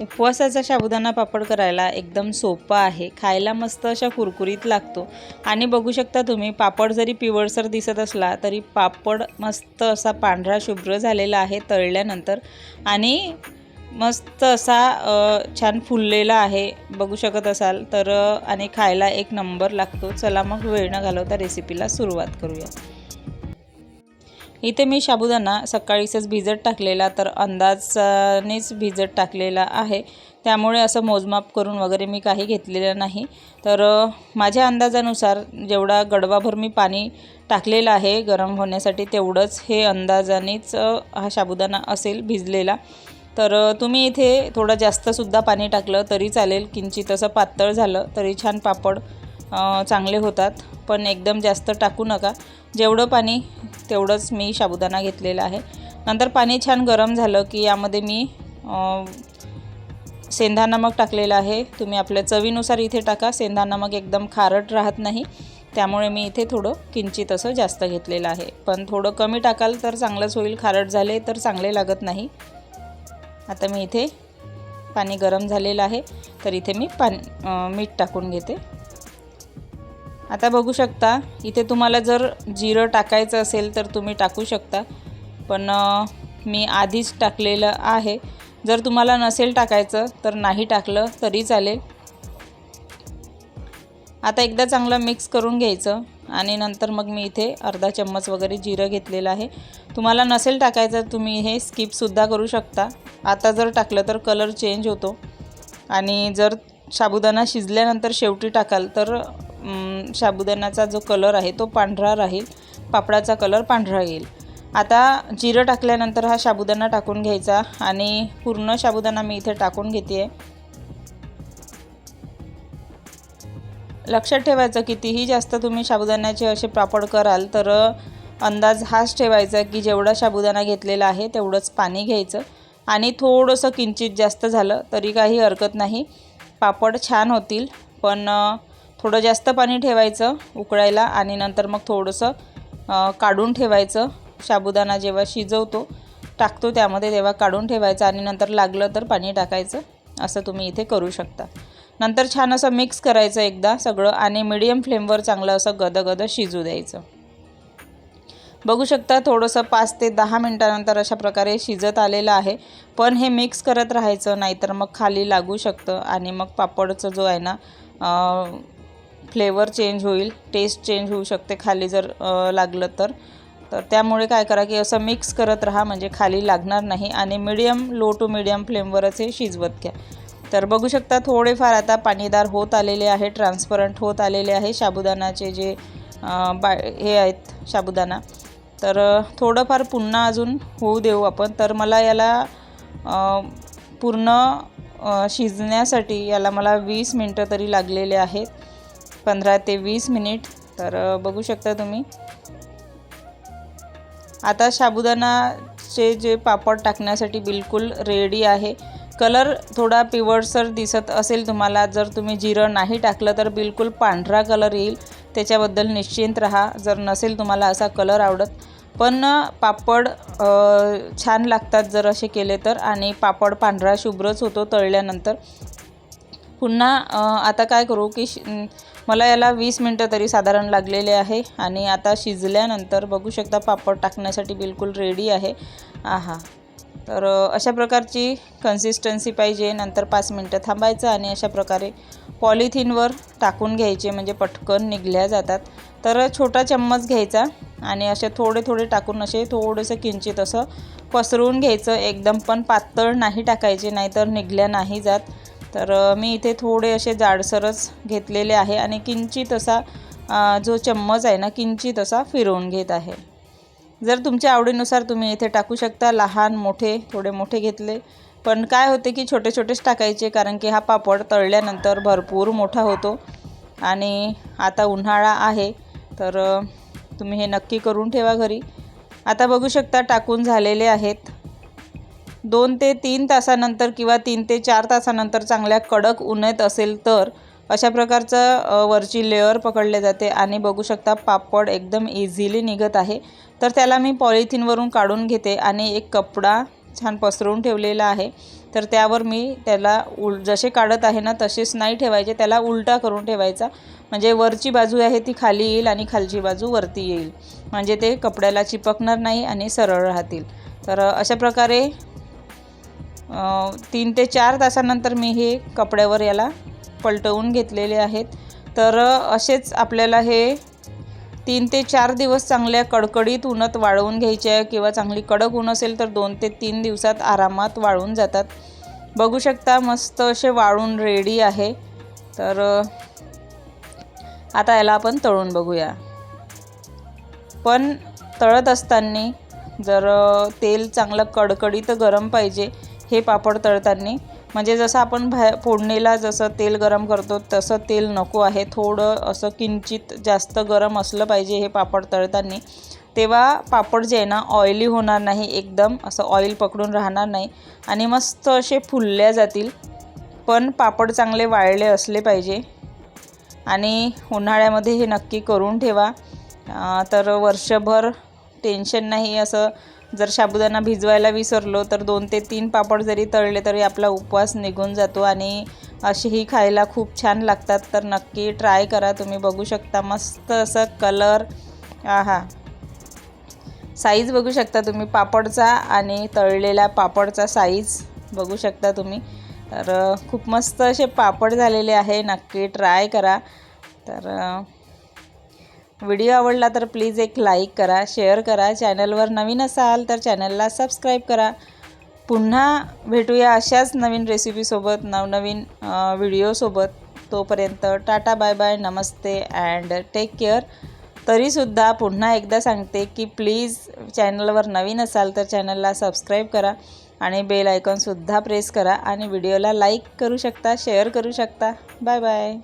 उपवासाचा साबुदाणा पापड करायला एकदम सोपा आहे. खायला मस्त अशा कुरकुरीत लागतो. आणि बघू शकता तुम्ही पापड जरी पिवळसर दिसत असला तरी पापड मस्त असा पांढरा शुभ्र झालेला आहे तळल्यानंतर. आणि मस्त असा छान फुललेला आहे. बघू शकत असाल तर आणि खायला एक नंबर लागतो. चला मग वेळ न घालवता रेसिपीला सुरुवात करूया. इथे मी साबुदाणा सकाळीच भिजत टाकलेला तर अंदाजानेच भिजत टाकलेला आहे. त्यामुळे असं मोजमाप करून वगैरे मी काही घेतलेलं नाही. तर माझ्या अंदाजानुसार जेवढा गडवाभर मी पाणी टाकलेलं आहे गरम होण्यासाठी तेवढंच हे अंदाजानेच हा साबुदाणा असेल भिजलेला. तर तुम्ही इथे थोडं जास्तसुद्धा पाणी टाकलं तरी चालेल. किंचित असं पातळ झालं तरी छान पापड चांगले होतात. पण एकदम जास्त टाकू नका. जेवढं पाणी तेवढंच मी साबुदाणा घेतलेला आहे. नंतर पाणी छान गरम झालं की यामध्ये मी सेंधा नमक टाकलेलं आहे. तुम्ही आपल्या चवीनुसार इथे टाका. सेंधा नमक एकदम खारट राहत नाही. त्यामुळे मी इथे थोडं किंचित असं जास्त घेतलेलं आहे. पण थोडं कमी टाकाल तर चांगलंच होईल. खारट झाले तर चांगले लागत नाही. आता मी इथे पाणी गरम झालेलं आहे. तर इथे मी पाणी मीठ टाकून घेते. आता बघू शकता इथे तुम्हाला जर जिरं टाकायचं असेल तर तुम्ही टाकू शकता. पण मी आधीच टाकलेलं आहे. जर तुम्हाला नसेल टाकायचं तर नाही टाकलं तरी चालेल. आता एकदा चांगलं मिक्स करून घ्यायचं आणि नंतर मग मी इथे अर्धा चम्मच वगैरे जिरं घेतलेलं आहे. तुम्हाला नसेल टाकायचं तुम्ही हे स्किपसुद्धा करू शकता. आता जर टाकलं तर कलर चेंज होतो. आणि जर साबुदाणा शिजल्यानंतर शेवटी टाकाल तर साबुदाण्याचा जो कलर आहे तो पांढरा राहील पापडाचा कलर पांढरा येईल. आता जिरं टाकल्यानंतर हा साबुदाणा टाकून घ्यायचा आणि पूर्ण साबुदाणा मी इथे टाकून घेते आहे लक्षात ठेवायचं कितीही जास्त तुम्ही साबुदाण्याचे असे पापड कराल तर अंदाज हाच ठेवायचा की जेवढा साबुदाणा घेतलेला आहे तेवढंच पाणी घ्यायचं. आणि थोडंसं किंचित जास्त झालं तरी काही हरकत नाही. पापड छान होतील पण थोडं जास्त पाणी ठेवायचं उकळायला आणि नंतर मग थोडंसं काढून ठेवायचं. साबुदाणा जेव्हा शिजवतो टाकतो त्यामध्ये तेव्हा काढून ठेवायचं आणि नंतर लागलं तर पाणी टाकायचं. असं तुम्ही इथे करू शकता. नंतर छान असं मिक्स करायचं एकदा सगळं आणि मिडियम फ्लेमवर चांगलं असं गदगद शिजू द्यायचं. बघू शकता थोडंसं पाच ते दहा मिनटानंतर अशा प्रकारे शिजत आलेलं आहे. पण हे मिक्स करत राहायचं नाहीतर मग खाली लागू शकतं आणि मग पापडचं जो आहे ना फ्लेवर चेंज होईल टेस्ट चेंज होऊ शकते खाली जर लागलं तर. तर त्यामुळे काय करा की असं मिक्स करत राहा म्हणजे खाली लागणार नाही आणि मिडियम लो टू मिडियम फ्लेमवरच हे शिजवत घ्या. तर बघू शकता थोडेफार आता पाणीदार होत आलेले आहे ट्रान्सपरंट होत आलेले आहे साबुदाणाचे जे बा हे आहेत साबुदाणा तर थोडंफार पुन्हा अजून होऊ देऊ आपण. तर मला याला पूर्ण शिजण्यासाठी याला मला वीस मिनटं तरी लागलेले आहेत. पंधरा ते वीस मिनिट. तर बघू शकता तुम्ही. आता साबुदाणाचे जे पापड टाकण्यासाठी बिलकुल रेडी आहे. कलर थोडा पिवळसर दिसत असेल तुम्हाला. जर तुम्ही जिरं नाही टाकलं तर बिलकुल पांढरा कलर येईल. त्याच्याबद्दल निश्चिंत राहा. जर नसेल तुम्हाला असा कलर आवडत. पण पापड छान लागतात जर असे केले तर. आणि पापड पांढरा शुभ्रच होतो तळल्यानंतर. पुन्हा आता काय करू की शि मला याला वीस मिनटं तरी साधारण लागलेले आहे आणि आता शिजल्यानंतर बघू शकता पापड टाकण्यासाठी बिलकुल रेडी आहे. आहा. तर अशा प्रकारची कन्सिस्टन्सी पाहिजे. नंतर पाच मिनटं थांबायचं आणि अशा प्रकारे पॉलिथिनवर टाकून घ्यायचे म्हणजे पटकन निघल्या जातात. तर छोटा चम्मच घ्यायचा आणि असे थोडे थोडे टाकून असे थोडंसं किंचित असं पसरवून घ्यायचं. एकदम पण पातळ नाही टाकायचे नाहीतर निघल्या नाही जात. तर मी इथे थोडे असे जाडसरच घेतलेले आहे आणि किंचित असा जो चम्मच आहे ना किंचित असा फिरवून घेत आहे. जर तुमच्या आवडीनुसार तुम्ही इथे टाकू शकता लहान मोठे थोडे मोठे घेतले. पण काय होते की छोटे छोटेच टाकायचे कारण की हा पापड तळल्यानंतर भरपूर मोठा होतो आणि आता उन्हाळा आहे. तर तुम्ही हे नक्की करून ठेवा घरी. आता बघू शकता टाकून झालेले आहेत. दोन ते तीन तासानंतर किंवा तीन ते चार तासानंतर चांगल्या कडक उन्हात येत असेल तर अशा प्रकारचं वरची लेअर पकडले जाते आणि बघू शकता पापड एकदम इझिली निघत आहे. तर त्याला मी पॉलिथिनवरून काढून घेते आणि एक कपडा छान पसरवून ठेवलेला आहे. तर त्यावर मी त्याला उल जसे काढत आहे ना तसेच नाही ठेवायचे त्याला उलटा करून ठेवायचा. म्हणजे वरची बाजू आहे ती खाली येईल आणि खालची बाजू वरती येईल. म्हणजे ते कपड्याला चिपकणार नाही आणि सरळ राहतील. तर अशा प्रकारे तीन ते चार तासानंतर मी हे कपड्यावर याला पलटवून घेतलेले आहेत. तर असेच आपल्याला हे तीन ते चार दिवस चांगल्या कडकडीत उन्हात वाळवून घ्यायचे आहे किंवा चांगली कडक ऊन असेल तर दोन ते तीन दिवसात आरामात वाळून जातात. बघू शकता मस्त असे वाळून रेडी आहे. तर आता याला आपण तळून बघूया. पण तळत असताना जर तेल चांगलं कडकडीत गरम पाहिजे हे पापड तळताना. म्हणजे जसं आपण भा फोडणीला जसं तेल गरम करतो तसं तेल नको आहे. थोडं असं किंचित जास्त गरम असलं पाहिजे हे पापड तळताना. तेव्हा पापड जे आहे ना ऑइली होणार नाही एकदम. असं ऑइल पकडून राहणार नाही. आणि मस्त असे फुलल्या जातील. पण पापड चांगले वाळले असले पाहिजे. आणि उन्हाळ्यामध्ये हे नक्की करून ठेवा. तर वर्षभर टेन्शन नाही असं जर साबुदाणा भिजवायला विसरलो तर दोन ते तीन पापड जरी तळले तरी आपला उपवास निघून जातो आणि अशीही खायला खूप छान लागतात. तर नक्की ट्राय करा. तुम्ही बघू शकता. मस्त असं कलर. आहा. साईज बघू शकता तुम्ही. पापडचा आणि तळलेला पापडचा साईज बघू शकता तुम्ही. तर खूप मस्त असे पापड झालेले आहे. नक्की ट्राय करा. तर व्हिडिओ आवडला तर प्लीज एक लाईक करा शेअर करा. चॅनलवर नवीन असाल तर चॅनलला सबस्क्राईब करा. पुन्हा भेटूया अशाच नवीन रेसिपीसोबत नवनवीन व्हिडिओसोबत तोपर्यंत टाटा बाय बाय नमस्ते अँड टेक केअर तरीसुद्धा पुन्हा एकदा सांगते की प्लीज चॅनलवर नवीन असाल तर चॅनलला सबस्क्राईब करा आणि बेल आयकॉनसुद्धा प्रेस करा आणि व्हिडिओला लाईक करू शकता शेअर करू शकता. Bye bye